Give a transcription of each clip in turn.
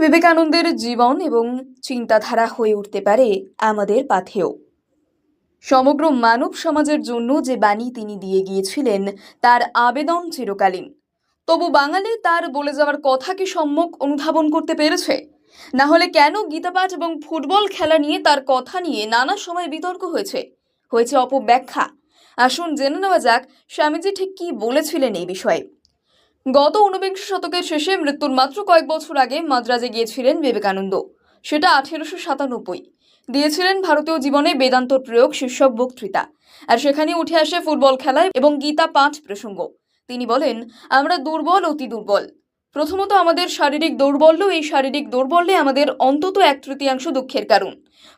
বিবেকানন্দের জীবন এবং চিন্তাধারা হয়ে উঠতে পারে আমাদের পাথেয়। সমগ্র মানব সমাজের জন্য যে বাণী তিনি দিয়ে গিয়েছিলেন, তার আবেদন চিরকালীন। তবু বাঙালি তার বলে যাওয়ার কথা কি সম্মুখ অনুধাবন করতে পেরেছে? না হলে কেন গীতাপাঠ এবং ফুটবল খেলা নিয়ে তার কথা নিয়ে নানা সময় বিতর্ক হয়েছে? হয়েছে অপব্যাখ্যা। আসুন জেনে নেওয়া যাক, স্বামীজি ঠিক কী বলেছিলেন এই বিষয়ে। গত ঊনবিংশ শতকের শেষে মৃত্যুর মাত্র কয়েক বছর আগে মাদ্রাজে গিয়েছিলেন বিবেকানন্দ। সেটা আঠেরোশো সাতানব্বই। দিয়েছিলেন ভারতীয় জীবনে বেদান্ত প্রয়োগ, শীর্ষক বক্তৃতা। আর সেখানে উঠে আসে ফুটবল খেলা এবং গীতা পাঠ প্রসঙ্গ। তিনি বলেন, আমরা দুর্বল, অতি দুর্বল। প্রথমত আমাদের শারীরিক দৌর্বল্য, এই শারীরিক দৌর্বল্যে আমাদের অন্তত এক তৃতীয়াংশ দুঃখের কারণ।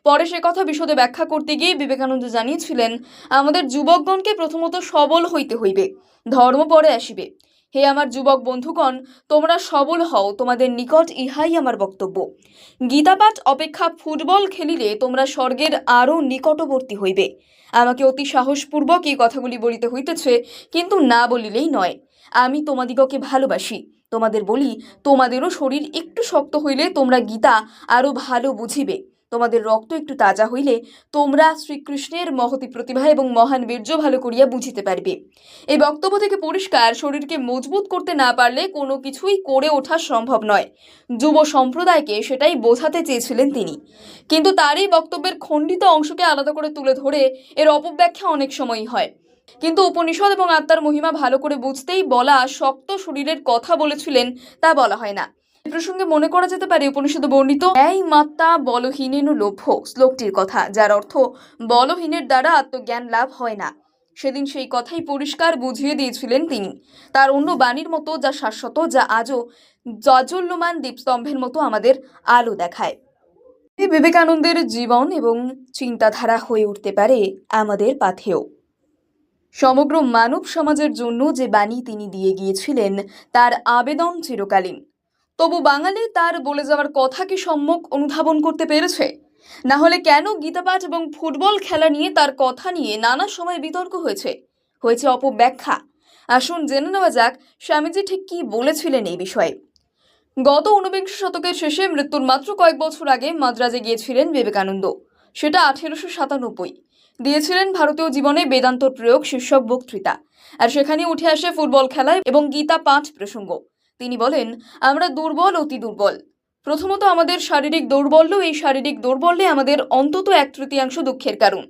পরে সে কথা বিশদে ব্যাখ্যা করতে গিয়ে বিবেকানন্দ জানিয়েছিলেন, আমাদের যুবকগণকে প্রথমত সবল হইতে হইবে, ধর্ম পরে আসিবে। হে আমার যুবক বন্ধুগণ, তোমরা সবল হও, তোমাদের নিকট ইহাই আমার বক্তব্য। গীতাপাঠ অপেক্ষা ফুটবল খেলিলে তোমরা স্বর্গের আরও নিকটবর্তী হইবে। আমাকে অতি সাহসপূর্বক এই কথাগুলি বলিতে হইতেছে, কিন্তু না বলিলেই নয়। আমি তোমাদিগকে ভালোবাসি। তোমাদের বলি, তোমাদেরও শরীর একটু শক্ত হইলে তোমরা গীতা আরও ভালো বুঝিবে। তোমাদের রক্ত একটু তাজা হইলে তোমরা শ্রীকৃষ্ণের মহতি প্রতিভা এবং মহান বীর্য ভালো করিয়া বুঝিতে পারবে। এই বক্তব্য থেকে পরিষ্কার, শরীরকে মজবুত করতে না পারলে কোনো কিছুই করে ওঠা সম্ভব নয়। যুব সম্প্রদায়কে সেটাই বোঝাতে চেয়েছিলেন তিনি। কিন্তু তার এই বক্তব্যের খণ্ডিত অংশকে আলাদা করে তুলে ধরে এর অপব্যাখ্যা অনেক সময়ই হয়। কিন্তু উপনিষদ এবং আত্মার মহিমা ভালো করে বুঝতেই বলা শক্ত শরীরের কথা বলেছিলেন তা বলা হয় না। প্রসঙ্গে মনে করা যেতে পারে উপনিষদ বর্ণিত এই মাত্তা বলহীনেন লভ্য শ্লোকটির কথা, যার অর্থ বলহীনের দ্বারা আত্মজ্ঞান লাভ হয় না। সেদিন সেই কথাই পরিষ্কার বুঝিয়ে দিয়েছিলেন তিনি। তার অন্য বাণীর মতো যা শাশ্বত, যা আজও জাজল্যমান দীপস্তম্ভের মতো আমাদের আলো দেখায়। বিবেকানন্দের জীবন এবং চিন্তাধারা হয়ে উঠতে পারে আমাদের পাথেয়। সমগ্র মানব সমাজের জন্য যে বাণী তিনি দিয়ে গিয়েছিলেন, তার আবেদন চিরকালীন। তবু বাঙালি তার বলে যাওয়ার কথা কি অনুধাবন করতে পেরেছে? না হলে কেন গীতাপাঠ এবং ফুটবল খেলা নিয়ে তার কথা নিয়ে নানা সময় বিতর্ক হয়েছে? হয়েছে অপব্যাখ্যা। আসুন জেনে নেওয়া যাক স্বামীজি ঠিক কী বলেছিলেন এই বিষয়ে। গত ঊনবিংশ শতকের শেষে মৃত্যুর মাত্র কয়েক বছর আগে মাদ্রাজে গিয়েছিলেন বিবেকানন্দ। সেটা আঠেরোশো সাতানব্বই। দিয়েছিলেন ভারতীয় জীবনে বেদান্ত প্রয়োগ, শীর্ষক বক্তৃতা। আর সেখানে উঠে আসে ফুটবল খেলা এবং গীতা পাঠ প্রসঙ্গ। তিনি বলেন, আমরা দুর্বল, অতি দুর্বল। প্রথমত আমাদের শারীরিক দৌর্বল্য, এই শারীরিক দৌর্বল্যে আমাদের অন্তত এক তৃতীয়াংশ দুঃখের কারণ।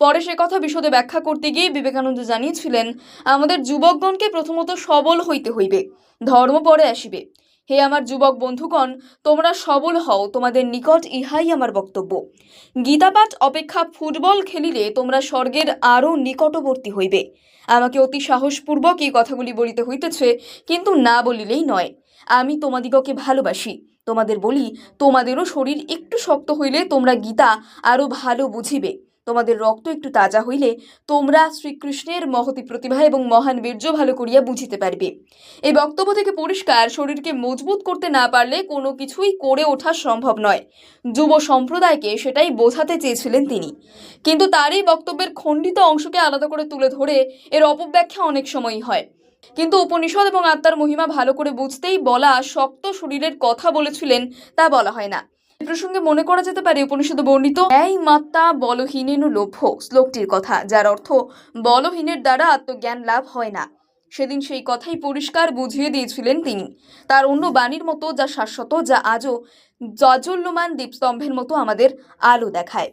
পরে সে কথা বিশদে ব্যাখ্যা করতে গিয়ে বিবেকানন্দ জানিয়েছিলেন, আমাদের যুবকগণকে প্রথমত সবল হইতে হইবে, ধর্ম পরে আসিবে। হে আমার যুবক বন্ধুগণ, তোমরা সবল হও, তোমাদের নিকট ইহাই আমার বক্তব্য। গীতাপাঠ অপেক্ষা ফুটবল খেলিলে তোমরা স্বর্গের আরও নিকটবর্তী হইবে। আমাকে অতি সাহসপূর্বক এই কথাগুলি বলিতে হইতেছে, কিন্তু না বলিলেই নয়। আমি তোমাদিগকে ভালোবাসি। তোমাদের বলি, তোমাদেরও শরীর একটু শক্ত হইলে তোমরা গীতা আরও ভালো বুঝিবে। তোমাদের রক্ত একটু তাজা হইলে তোমরা শ্রীকৃষ্ণের মহতি প্রতিভা এবং মহান বীর্য ভালো করিয়া বুঝিতে পারবে। এই বক্তব্য থেকে পরিষ্কার, শরীরকে মজবুত করতে না পারলে কোনো কিছুই করে ওঠা সম্ভব নয়। যুব সম্প্রদায়কে সেটাই বোঝাতে চেয়েছিলেন তিনি। কিন্তু তার এই বক্তব্যের খণ্ডিত অংশকে আলাদা করে তুলে ধরে এর অপব্যাখ্যা অনেক সময়ই হয়। কিন্তু উপনিষদ এবং আত্মার মহিমা ভালো করে বুঝতেই বলা শক্ত শরীরের কথা বলেছিলেন তা বলা হয় না। প্রসঙ্গে মনে করা যেতে পারে উপনিষদ বর্ণিত এই মাত্তা বলহীনেন লভ্য শ্লোকটির কথা, যার অর্থ বলহীনের দ্বারা আত্মজ্ঞান লাভ হয় না। সেদিন সেই কথাই পরিষ্কার বুঝিয়ে দিয়েছিলেন তিনি। তার অন্য বাণীর মতো যা শাশ্বত, যা আজও জাজল্যমান দীপস্তম্ভের মতো আমাদের আলো দেখায়।